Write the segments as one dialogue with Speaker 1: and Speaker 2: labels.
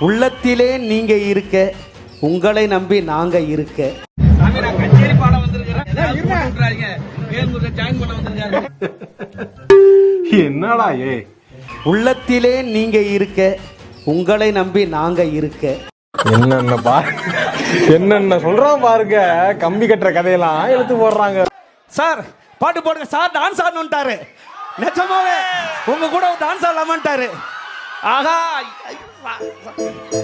Speaker 1: உள்ளத்திலே நீங்க இருக்க உங்களை நம்பி நாங்க இருக்க.
Speaker 2: என்னடா ஏ?
Speaker 1: உள்ளத்திலே நீங்க இருக்க உங்களை நம்பி நாங்க இருக்க.
Speaker 2: என்னென்ன பா என்னென்ன சொல்றான் பாருங்க. கம்பி கட்டுற கதையெல்லாம் எடுத்து போடுறாங்க.
Speaker 1: சார் பாட்டு போடுங்க. சார் டான்ஸ் ஆடணுன்ட்டாரு நிஜமாவே. உங்க கூட டான்ஸ் ஆடலாமான்ட்டாரு ஆஹா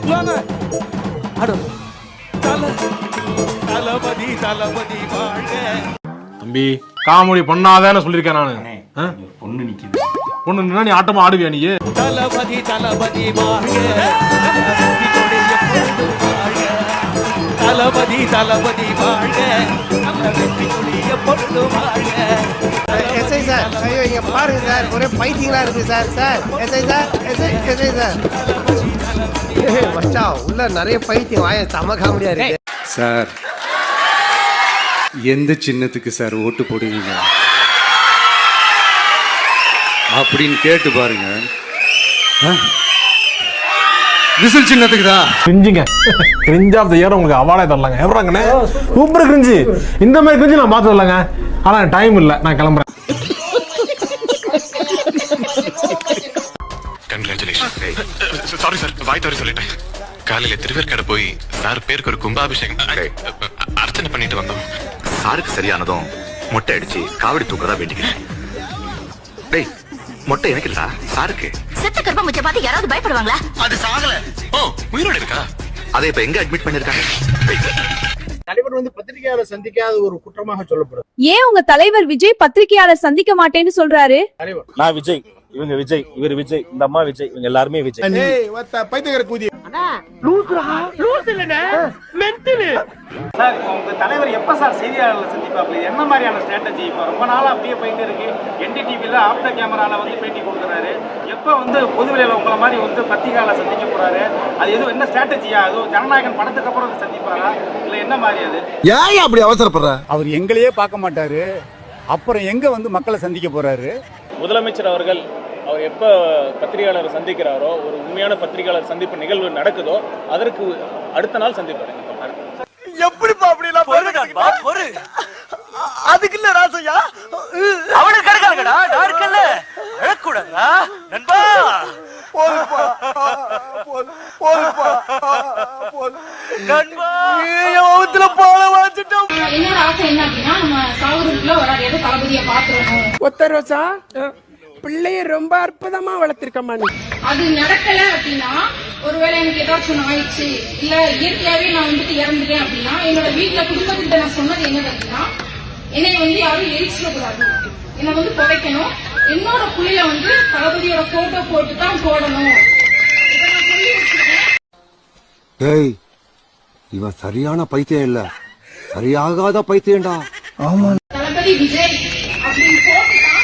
Speaker 1: வாங்க. ஆடு. தல தளபதி தளபதி வாழ்க.
Speaker 2: தம்பி காமெடி பண்ணாதான்னு சொல்லியிருக்கேன் நானு. ஆ?
Speaker 3: பொண்ணு நிக்குது.
Speaker 2: பொண்ணு நின்னா நீ ஆட்டமா ஆடுவியா நீ?
Speaker 1: தளபதி தளபதி வாழ்க. தளபதி. தளபதி தளபதி வாழ்க. நல்ல வெற்றி கொடிய பொண்ணு வாழ்க.
Speaker 4: SI sir. ஐயோ இங்க பாருங்க சார். ஒரே பைத்தியங்களா இருக்கு sir. Sir SI sir SI SI sir. ஏய், உள்ள நிறைய பைத்தியம். வாய செம காமெடியா இருக்கு.
Speaker 5: சார் எந்த சின்னத்துக்கு சார் ஓட்டு போடுவீங்க? அப்படின்னு கேட்டு பாருங்க. விசில் சின்னத்துக்கு தான்.
Speaker 2: கிரிஞ்சுங்க. கிரிஞ்ச் ஆஃப் த இயர் உங்களுக்கு அவார்டே தரலாங்க. எவ்வளோங்கண்ணே சூப்பர் கிரிஞ்சு. இந்த மாதிரி கிரிஞ்சு நான் பார்த்து வரலங்க ஆனால் டைம் இல்லை. நான் கிளம்புறேன்.
Speaker 6: கங்க்ராச்சுலேஷன் சாரி சார் வாய் தவறி சொல்லிட்டேன். காலையில திருவேற்காடு போய் சார் பேருக்கு ஒரு கும்பாபிஷேகம். அர்ச்சனை பண்ணிட்டு வந்தோம்.
Speaker 7: சாருக்கு சரியானதும் மொட்டை அடிச்சு காவடி தூக்குறதா வேண்டிக்கிறேன். டேய் மொட்டை எனக்கு இல்லடா. சாருக்கு.
Speaker 8: செத்த கர்ப்பமுச்ச பார்த்து யாராவது பயப்படுவாங்களா?
Speaker 6: அது சாகல. ஓ உயிரோட இருக்கா?
Speaker 7: அதை இப்ப எங்க அட்மிட் பண்ணிருக்காங்க?
Speaker 4: தலைவர் வந்து பத்திரிகையாளர் சந்திக்காத ஒரு குற்றமாக சொல்லப்படுது.
Speaker 8: ஏன் உங்க தலைவர் விஜய் பத்திரிகையாளர் சந்திக்க மாட்டேன்னு சொல்றாரு?
Speaker 9: நான் விஜய். இவங்க விஜய். இவர் விஜய். இந்த அம்மா விஜய். இவங்க எல்லாருமே விஜய்.
Speaker 4: பைத்தியக்கார கூதி.
Speaker 3: சார் இப்போ உங்க தலைவர் எப்ப சார் செய்தியாளர்களை சந்திப்பாப்ல? என்ன மாதிரியான ஸ்ட்ராட்டஜி இப்போ ரொம்ப நாளா அப்படியே போயிட்டு இருக்கு. என்டிடிவில ஆப்டர் கேமரால வந்து பேட்டி கொடுக்குறாரு. எப்ப வந்து பொதுவெளியில உங்களை மாதிரி வந்து பத்திரிகையாளர் சந்திக்க போறாரு? அது எதுவும் என்ன ஸ்ட்ராட்டஜியா அதுவும் ஜனநாயகன் படத்துக்கு அப்புறம் சந்திப்பாரா? இல்ல என்ன மாதிரி அது?
Speaker 4: ஏன் அப்படி அவசரப்படுற?
Speaker 5: அவர் எங்களையே பார்க்க மாட்டாரு. அப்புறம் எங்க வந்து மக்களை சந்திக்க போறாரு?
Speaker 3: முதலமைச்சர் அவர்கள் அவர் எப்ப பத்திரிகையாளர் சந்திக்கிறாரோ ஒரு உண்மையான பத்திரிகையாளர் சந்திப்பு நிகழ்வு நடக்குதோ அதற்கு அடுத்த நாள் சந்திப்பாரு.
Speaker 4: எப்படிப்பா அப்படி அதுக்கு இல்ல ராசையா அவனுக்கு கிடைக்காதுடா நான் இருக்கல அழக்கூடாதா நண்பா. போதுப்பா. போதுப்பா. நண்பா. யோகத்துல போல வச்சுட்டோம்
Speaker 8: என்னோட ஆசை என்ன அப்படின்னா நம்ம சாகுறதுக்குள்ள ஒரு தளபதியை பாத்துறணும்
Speaker 10: ஒத்த ரோசா பிள்ளைய ரொம்ப அற்புதமா வளர்த்திருக்கம்மா நீ
Speaker 8: அது நடக்கல அப்படின்னா ஒருவேளை எனக்கு ஏதாச்சும் ஆயிடுச்சு இல்ல இயற்கையாவே நான் வந்துட்டு இறந்துட்டேன் அப்படின்னா என்னோட வீட்டுல குடும்பத்திட்ட நான் சொன்னது என்னது அப்படின்னா என்னை வந்து யாரும் எரிச்சிடக்கூடாது. என்னை வந்து புதைக்கணும். என்னோட புள்ளைய வந்து தளபதியோட போட்டோ போட்டு தான் போடணும். இதை நான் சொல்லி வச்சிருக்கேன்
Speaker 4: டேய் இவன் சரியான பைத்தியம் இல்ல. சரியாகாத பைத்தியம்டா.
Speaker 8: தளபதி விஜய் அப்படின்னு போட்டுட்டா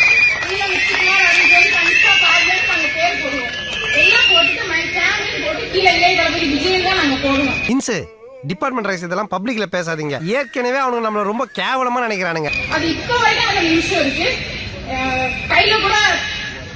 Speaker 8: உள்ள வச்சுக்கலாம் அப்படின்னு சொல்லி கண்டிப்பா பாருங்க நாங்க பேர் போடுவோம் எல்லாம் போட்டுட்டு மை ஃபேமிலி போட்டு கீழே இளைய தளபதி விஜய் தான் நாங்க போடுவோம்.
Speaker 4: இன்சு டிபார்ட்மெண்ட் ரைஸ் இதெல்லாம் பப்ளிக்ல பேசாதீங்க. ஏற்கனவே அவனுங்க நம்மள ரொம்ப கேவலமா நினைக்கிறானுங்க.
Speaker 8: அது இப்ப வரைக்கும் அந்த நிமிஷம் இருக்கு. அஹ் கையில கூட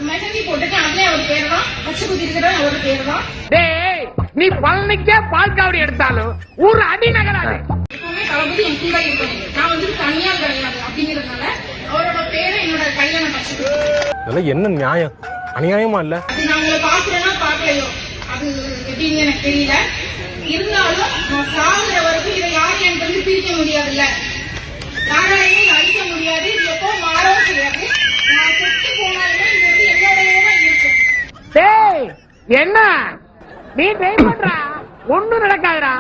Speaker 8: மெஹந்தி போட்டுட்டு அதுலயே அவர் பேர் தான் பச்சை குத்தி இருக்கிற அவர் பேர் தான்
Speaker 10: டேய் நீ பழனிக்கே பால் காவடி எடுத்தாலும் ஊர் அடி நகராது
Speaker 8: எப்பவுமே தளபதி என் கூட இருக்கணும் நான் வந்து தனியா கிடையாது அப்படிங்கறதுனால அவரோட பேரை என்னோட கையில நான் பச்சை குத்தி.
Speaker 2: இதெல்லாம் என்ன நியாயம்? அநியாயமா இல்ல?
Speaker 8: அது நான் உங்களை பாக்குறேன்னா பாக்கலையோ எப்படின்னு எனக்கு தெரியல. இருந்தாலும் நான் சாகுற வரைக்கும் இதை யாரும் எனக்கு வந்து பிரிக்க முடியாதுல்ல. யாராலையும் இதை அழிக்க முடியாது. இது எப்போ மாறவும் செய்யாது. நான் செத்து போனாலுமே இது வந்து என்னோடயே தான் இருக்கும்.
Speaker 10: டேய் என்ன? நீ ட்ரை பண்றா? ஒண்ணும் நடக்காதுடா.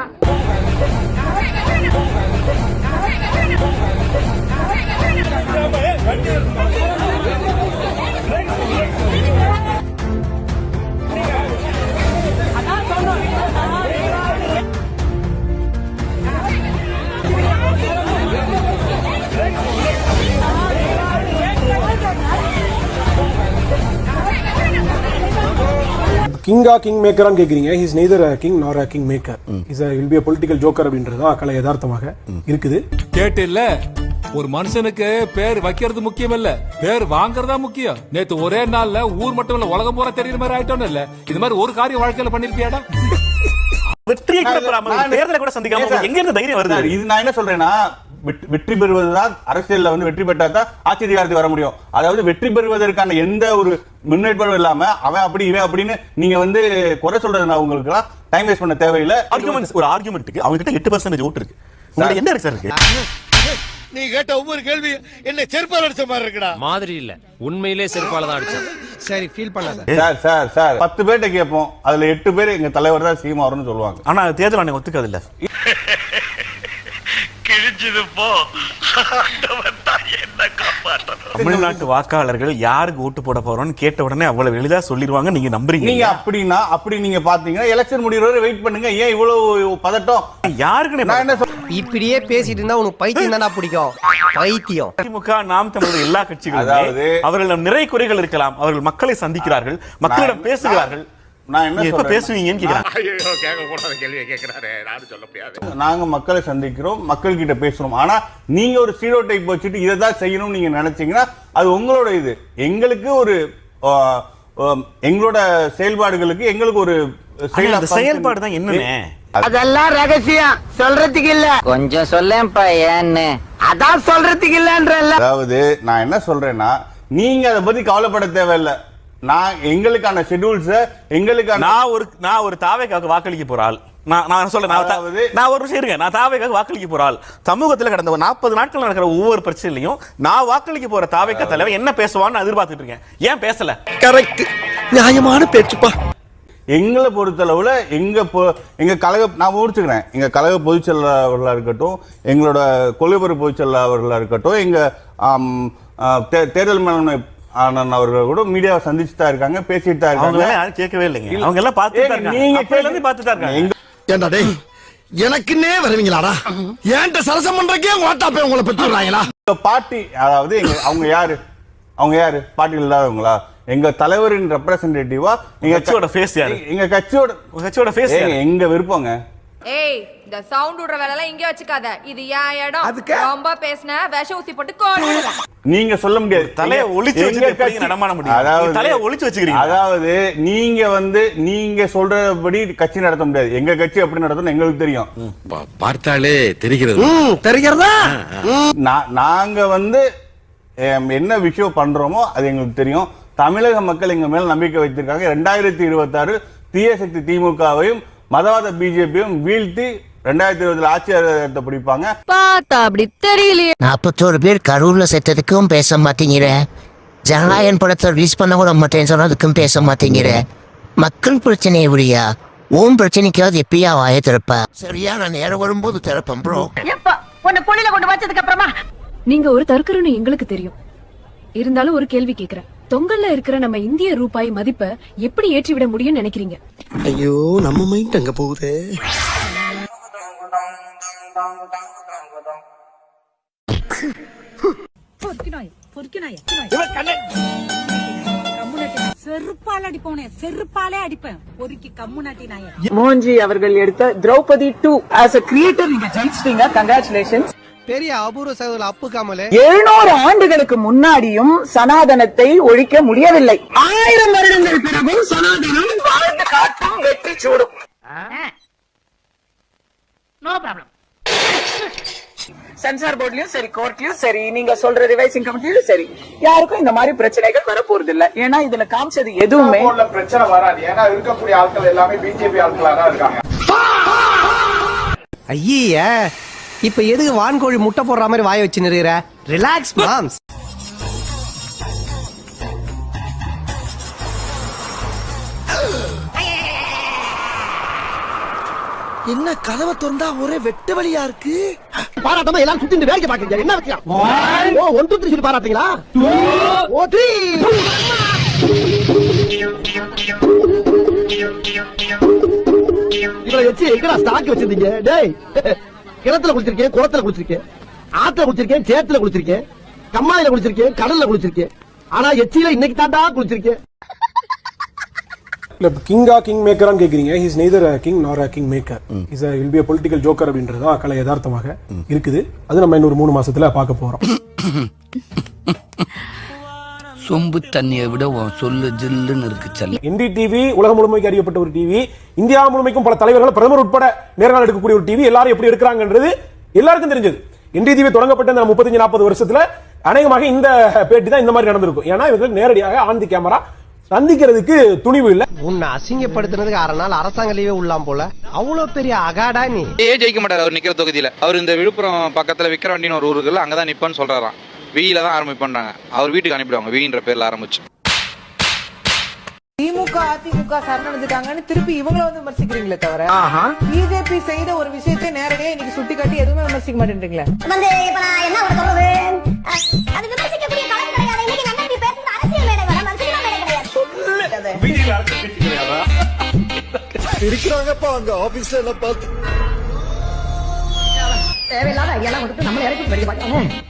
Speaker 2: கிங்கா கிங் மேக்கரான்னு கேக்குறீங்க. ஹிஸ் நெய்தர் கிங் நார் king maker is will be political joker அப்படின்றது கலை யதார்த்தமாக இருக்குது.
Speaker 5: கேட்டு இல்ல
Speaker 11: ஒரு மனுஷனுக்கு பேர் வைக்கிறது முக்கியம் இல்ல பேர் வாங்குறதா முக்கியம். நேத்து ஒரே நாள்ல ஊர் மட்டும் இல்ல உலகம் பூரா தெரியுற மாதிரி ஆயிட்டோம் இல்ல. இது மாதிரி ஒரு காரியம் வாழ்க்கையில பண்ணிருப்பியாடா
Speaker 9: வெற்றியை கூட பெறாம தேர்தலை கூட சந்திக்காம எங்க இருந்து தைரியம் வருது?
Speaker 5: இது நான் என்ன சொல்றேன்னா வெற்றி- வெற்றி பெறுவதுதான் அரசியல்ல வந்து வெற்றி பெற்றா தான் ஆட்சி அதிகாரத்துக்கு வர முடியும். அதாவது வெற்றி பெறுவதற்கான எந்த ஒரு முன்னேற்பாடும் இல்லாம அவன் அப்படி இவன் அப்படின்னு நீங்க வந்து குறை சொல்றது நான் உங்களுக்கு டைம் வேஸ்ட் பண்ண தேவையில்லை.
Speaker 9: ஆர்குமெண்ட்ஸ் ஒரு ஆர்குமெண்ட்டுக்கு அவங்க கிட்ட எட்டு பர்சன்டேஜ் ஓட்டு இருக்கு. உங்களுக்கு என்ன இருக்கு சார் இருக்கு?
Speaker 10: நீ கேட்ட ஒவ்வொரு கேள்வி என்ன செருப்பால் அடிச்ச மாதிரி இருக்குடா.
Speaker 11: மாதிரி இல்ல. உண்மையிலே செருப்பால தான் அடிச்சேன்.
Speaker 4: சரி ஃபீல் பண்ணாத.
Speaker 5: Sir sir sir. பத்து பேர்ட்ட கேட்போம். அதுல எட்டு பேர் எங்க தலைவர் தான் சீமா வரும்னு சொல்லுவாங்க.
Speaker 9: ஆனா அது தேர்தல் ஆணையம் ஒத்துக்காது இல்ல. தமிழ்நாட்டு வாக்காளர்கள் யாருக்கு ஓட்டு போட போறோம்னு கேட்ட உடனே அவ்வளவு எளிதா சொல்லிடுவாங்க நீங்க நம்புறீங்க
Speaker 5: நீங்க அப்படின்னா அப்படி நீங்க பாத்தீங்கன்னா எலெக்ஷன் முடிகிற வரை வெயிட் பண்ணுங்க. ஏன் இவ்வளவு பதட்டம்?
Speaker 9: யாருக்குன்னு
Speaker 5: நான் என்ன சொல்றேன்
Speaker 4: இப்படியே பேசிட்டு இருந்தா உனக்கு பைத்தியம் தானா பிடிக்கும்? பைத்தியம்.
Speaker 9: திமுக நாம் தமிழர் எல்லா கட்சிகளுமே அவர்களிடம் நிறை குறைகள் இருக்கலாம். அவர்கள் மக்களை சந்திக்கிறார்கள் மக்களிடம் பேசுகிறார்கள்.
Speaker 5: நான் என்ன
Speaker 9: நீங்க எப்ப பேசுவீங்கன்னு கேக்குறேன்.
Speaker 10: ஐயோ கேட்க கூடாத கேள்வியை கேட்கிறாரு. நானும் சொல்ல முடியாது.
Speaker 5: நாங்க மக்களை சந்திக்கிறோம் மக்கள் கிட்ட பேசுறோம். ஆனா நீங்க ஒரு ஸ்டீரியோ டைப் வச்சுட்டு இதை தான் செய்யணும்னு நீங்க நினைச்சீங்கன்னா அது உங்களோட இது. எங்களுக்கு ஒரு எங்களோட செயல்பாடுகளுக்கு எங்களுக்கு ஒரு
Speaker 9: செயல்பாடு தான் என்னன்னு
Speaker 10: அதெல்லாம் ரகசியம். சொல்றதுக்கு இல்ல.
Speaker 12: கொஞ்சம் சொல்லேன்ப்பா ஏன்னு.
Speaker 10: அதான் சொல்றதுக்கு இல்லன்றல்ல.
Speaker 5: அதாவது நான் என்ன சொல்றேன்னா நீங்க அதை பத்தி கவலைப்பட தேவையில்லை. நான் எங்களுக்கான ஷெட்யூல்ஸ் எங்களுக்கான
Speaker 9: நான் ஒரு நான் ஒரு தாவைக்காக வாக்களிக்க போற ஆள். நான் நான் சொல்ல நான் நான் ஒரு விஷயம் இருக்கேன். நான் தாவைக்காக வாக்களிக்க போற ஆள். சமூகத்துல கடந்த ஒரு நாற்பது நாட்கள் நடக்கிற ஒவ்வொரு பிரச்சனையிலையும் நான் வாக்களிக்க போற தாவைக்கா தலைவர் என்ன பேசுவான்னு எதிர்பார்த்துட்டு இருக்கேன். ஏன் பேசல?
Speaker 10: கரெக்ட். நியாயமான பேச்சுப்பா.
Speaker 5: எங்களை பொறுத்தளவுல எங்க பொ- எங்க கழக நான் முடிச்சுக்கிறேன். எங்க கழக பொதுச் செயலாளர்களா இருக்கட்டும் எங்களோட கொள்கைப்புற பொதுச் செயலாளர்களா இருக்கட்டும் எங்க ஆம், ஆ, தே- தேர்தல் மேலாண்மை ஆனந்த் அவர்கள் கூட மீடியாவை சந்திச்சு தான் இருக்காங்க. பேசிட்டு தான் இருக்காங்க
Speaker 9: யாரும் கேட்கவே இல்லைங்க. அவங்க எல்லாம் இருக்காங்க.
Speaker 5: நீங்க
Speaker 9: இருந்து பார்த்துட்டு தான் இருக்காங்க.
Speaker 10: ஏண்டா டேய் எனக்குன்னே வருவீங்களாடா? ஏன்ட்ட சரசம் பண்றக்கே ஓட்டாப்பே உங்களை பெற்றுறாங்களா
Speaker 5: பாட்டி அதாவது எங்க அவங்க யாரு? அவங்க யாரு? பாட்டில் இல்லாதவங்களா? எங்க தலைவரின் ரெப்ரசன்டேட்டிவா எங்க
Speaker 9: கட்சியோட face யாரு?
Speaker 5: எங்க கட்சியோட
Speaker 9: கட்சியோட யாரு?
Speaker 5: எங்க விருப்பங்க?
Speaker 8: ஏய் இந்த சவுண்ட் விடுற வேலை எல்லாம் இங்கே வச்சுக்காத. இது ஏன் இடம்?
Speaker 10: அதுக்கு?
Speaker 8: ரொம்ப பேசின விஷ ஊசி போட்டு கோடு
Speaker 5: நீங்க சொல்ல முடியாது.
Speaker 9: தலையை ஒளிச்சு
Speaker 5: எங்க
Speaker 9: வச்சுட்டு எப்படிங்க
Speaker 5: கட்சி-
Speaker 9: நடமாட முடியும்?
Speaker 5: அதாவது
Speaker 9: நீங்க தலையை ஒளிச்சு வச்சுக்கிறீங்க.
Speaker 5: அதாவது நீங்க வந்து நீங்க சொல்றபடி கட்சி நடத்த முடியாது. எங்க கட்சி எப்படி நடத்தணும் எங்களுக்கு தெரியும்.
Speaker 10: பார்த்தாலே தெரிகிறது. தெரிகிறதா?
Speaker 5: நா- நாங்க வந்து எம், என்ன விஷயம் பண்றோமோ அது எங்களுக்கு தெரியும். தமிழக மக்கள் எங்க மேல நம்பிக்கை வைத்திருக்காங்க. ரெண்டாயிரத்தி இருபத்தாறு தீய சக்தி திமுகவையும் மதவாத பிஜேபியும் வீழ்த்தி ரெண்டாயிரத்தி இருபதுல ஆட்சி அதிகாரத்தை பிடிப்பாங்க.
Speaker 8: பார்த்தா அப்படி தெரியலையே.
Speaker 12: நாற்பத்தோரு பேர் கரூர்ல செத்ததுக்கும் பேச மாட்டேங்கிற. ஜனநாயகன் படத்தை ரிலீஸ் பண்ண கூட மாட்டேன்னு சொன்னதுக்கும் பேச மாட்டேங்கிற. மக்கள் பிரச்சனையை விடியா. உன் பிரச்சனைக்காவது எப்பயா வாய திறப்ப? சரியான நேரம் வரும்போது திறப்பேன் ப்ரோ
Speaker 8: எப்பா உன்னை புள்ளில கொண்டு வச்சதுக்கு அப்புறமா? நீங்க ஒரு தற்கருன்னு எங்களுக்கு தெரியும். இருந்தாலும் ஒரு கேள்வி கேக்குறேன். தொங்கல்ல இருக்கிற நம்ம இந்திய ரூபாய் மதிப்பை எப்படி ஏற்றி விட முடியும்னு நினைக்கிறீங்க?
Speaker 10: ஐயோ நம்ம மைண்ட் அங்க போகுதே.
Speaker 8: செருப்பால அடிப்போனே செருப்பாலே அடிப்பேன். பொறுக்கி கம்மு நாட்டி நாய
Speaker 12: மோஞ்சி அவர்கள் எடுத்த Draupadi two as a creator நீங்க ஜெயிச்சிட்டீங்க. கங்க்ராச்சுலேஷன்ஸ்
Speaker 4: பெரிய அபூர்வ சகோதரர் அப்பு காமலே.
Speaker 12: எழுநூறு ஆண்டுகளுக்கு முன்னாடியும் சனாதனத்தை ஒழிக்க முடியவில்லை. ஆயிரம் வருடங்கள் பிறகும் சனாதனம் வாழ்ந்து காட்டும் வெற்றி சூடும்.
Speaker 10: நோ ப்ராப்ளம்
Speaker 12: சென்சார் போர்ட்லயும் சரி கோர்ட்லயும் சரி நீங்க சொல்ற ரிவைசிங் கமிட்டிலும் சரி. யாருக்கும் இந்த மாதிரி பிரச்சனைகள் வரப்போறது இல்ல ஏன்னா இதுல காமிச்சது எதுவுமே
Speaker 3: பிரச்சனை வராது. ஏன்னா இருக்கக்கூடிய ஆட்கள் எல்லாமே பிஜேபி ஆட்களா தான் இருக்காங்க.
Speaker 4: ஐய இப்ப எதுக்கு வான்கோழி முட்டை போடுற மாதிரி வாய வச்சு நிறுகிற ரிலாக்ஸ் மாம்ஸ்
Speaker 10: என்ன கதவை திறந்தா ஒரே வெட்ட வழியா இருக்கு? பாராட்டமா எல்லாரும் சுத்தி வேடிக்கை பாக்குறீங்க என்ன வச்சுக்கலாம் ஓ ஒன் டூ த்ரீ சொல்லி பாராட்டீங்களா ஓ த்ரீ இவரை வச்சு எங்கடா ஸ்டாக் வச்சிருந்தீங்க? டேய். கிணத்துல குளிச்சிருக்கேன் குளத்துல குளிச்சிருக்கேன் ஆத்துல குளிச்சிருக்கேன் சேத்துல குளிச்சிருக்கேன் கம்மாயில குளிச்சிருக்கேன் கடல்ல குளிச்சிருக்கேன். ஆனா எச்சியில இன்னைக்கு தாண்டா குளிச்சிருக்கேன்.
Speaker 13: இல்ல கிங்கா கிங் மேக்கரான்னு கேக்குறீங்க. ஹிஸ் நெய்தர் கிங் நார் king maker is will be political joker அப்படின்றது தான் கலை யதார்த்தமாக இருக்குது. அது நம்ம இன்னொரு மூணு மாசத்துல பார்க்க போறோம்.
Speaker 14: சொம்பு தண்ணியை விட உன் சொல்லு ஜில்லுன்னு இருக்கு செல்ல
Speaker 13: என்டிடிவி உலகம் முழுமைக்கு அறியப்பட்ட ஒரு டிவி இந்தியா முழுமைக்கும் பல தலைவர்கள் பிரதமர் உட்பட நேர்காணல் எடுக்கக்கூடிய ஒரு டிவி எல்லாரும் எப்படி எடுக்கிறாங்கன்றது எல்லாருக்கும் தெரிஞ்சது. என்டிடிவி தொடங்கப்பட்ட இந்த முப்பத்தஞ்சு நாற்பது வருஷத்துல அநேகமாக இந்த பேட்டி தான் இந்த மாதிரி நடந்திருக்கும். ஏன்னா இவர்கள் நேரடியாக ஆன் தி கேமரா சந்திக்கிறதுக்கு துணிவு இல்ல.
Speaker 4: உன்னை அசிங்கப்படுத்தினதுக்கு அரை நாள் அரசாங்க லீவே உள்ளாம் போல. அவ்வளவு பெரிய அகாடா நீ
Speaker 15: ஏ ஜெயிக்க மாட்டார் அவர் நிக்கிற தொகுதியில. அவர் இந்த விழுப்புரம் பக்கத்துல விக்கிரவாண்டின்னு ஒரு ஊர் இருக்குல்ல அங்கதான் நிப்பான்னு சொல்றாராம். வியில தான் ஆரம்பிப்பாங்க அவர் வீட்டுக்கு அனுப்பிடுவாங்க. வின்ற பேர்ல ஆரம்பிச்சு.
Speaker 16: திமுக அதிமுக சரணடைஞ்சிட்டாங்கன்னு திருப்பி இவங்கள வந்து விமர்சிக்கிறீங்களே தவிர பிஜேபி செய்த ஒரு விஷயத்தை நேரடியா இன்னைக்கு சுட்டி காட்டி எதுவுமே விமர்சிக்க மாட்டேன்றீங்களே?
Speaker 17: இருக்கிறாங்கப்பா அங்க ஆபீஸ்ல எல்லாம் பார்த்து.
Speaker 16: தேவையில்லாத ஐடியாலாம் கொடுத்து நம்மள இறக்கி படிக்க மாட்டாங்க